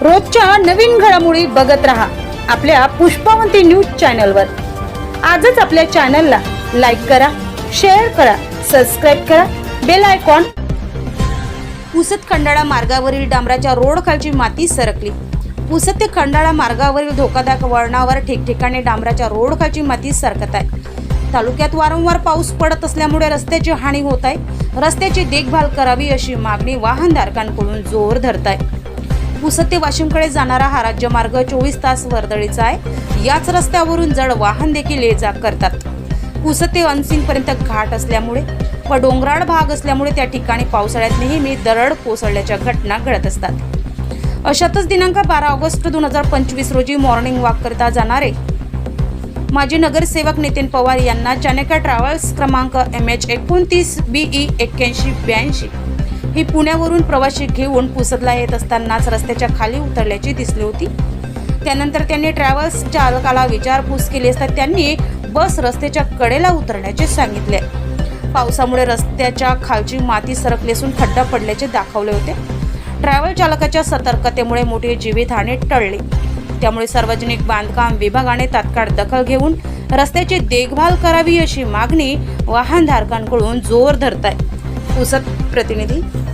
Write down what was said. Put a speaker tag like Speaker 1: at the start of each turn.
Speaker 1: रोजच्या नवीन घडामोडी बघत रहा आपल्या पुष्पावंती न्यूज चॅनलवर. आजच आपल्या चॅनलला लाईक करा शेअर करा सबस्क्राईब करा बेल आयकॉन. पुसत खंडाळा मार्गावरील डांबराच्या रोड खालची माती सरकली. पुसत ते खंडाळा मार्गावरील धोकादायक वळणावर ठिकठिकाणी डांबराच्या रोड खालची माती सरकत आहे. तालुक्यात वारंवार पाऊस पडत असल्यामुळे रस्त्याची हानी होत आहे. रस्त्याची देखभाल करावी अशी मागणी वाहनधारकांकडून जोर धरत आहे पुसद ते वाशिमकडे जाणारा हा राज्यमार्ग चोवीस तास वर्दळीचा आहे. याच रस्त्यावरून जड वाहन देखील ये जा करतात. पुसद ते अनसिंगपर्यंत घाट असल्यामुळे व डोंगराळ भाग असल्यामुळे त्या ठिकाणी पावसाळ्यात नेहमी दरड कोसळल्याच्या घटना घडत असतात. अशातच दिनांक बारा ऑगस्ट दोन हजार पंचवीस रोजी मॉर्निंग वॉक करता जाणारे माजी नगरसेवक नितीन पवार यांना चाणक्य ट्रॅव्हल्स क्रमांक एम एच एकोणतीस बीई एक्क्याऐंशी ब्याऐंशी ही पुण्यावरून प्रवासी घेऊन पुसदला येत असतानाच रस्त्याच्या खाली उतरल्याची दिसली होती. त्यानंतर त्यांनी ट्रॅव्हल्स चालकाला विचारपूस केली असता त्यांनी बस रस्त्याच्या कडेला उतरण्याचे सांगितले. पावसामुळे रस्त्याच्या खालची माती सरकली असून खड्डा पडल्याचे दाखवले होते. ट्रॅव्हल चालकाच्या सतर्कतेमुळे मोठी जीवितहानी टळली. त्यामुळे सार्वजनिक बांधकाम विभागाने तात्काळ दखल घेऊन रस्त्याची देखभाल करावी अशी मागणी वाहनधारकांकडून जोर धरत आहे पुसत प्रतिनिधी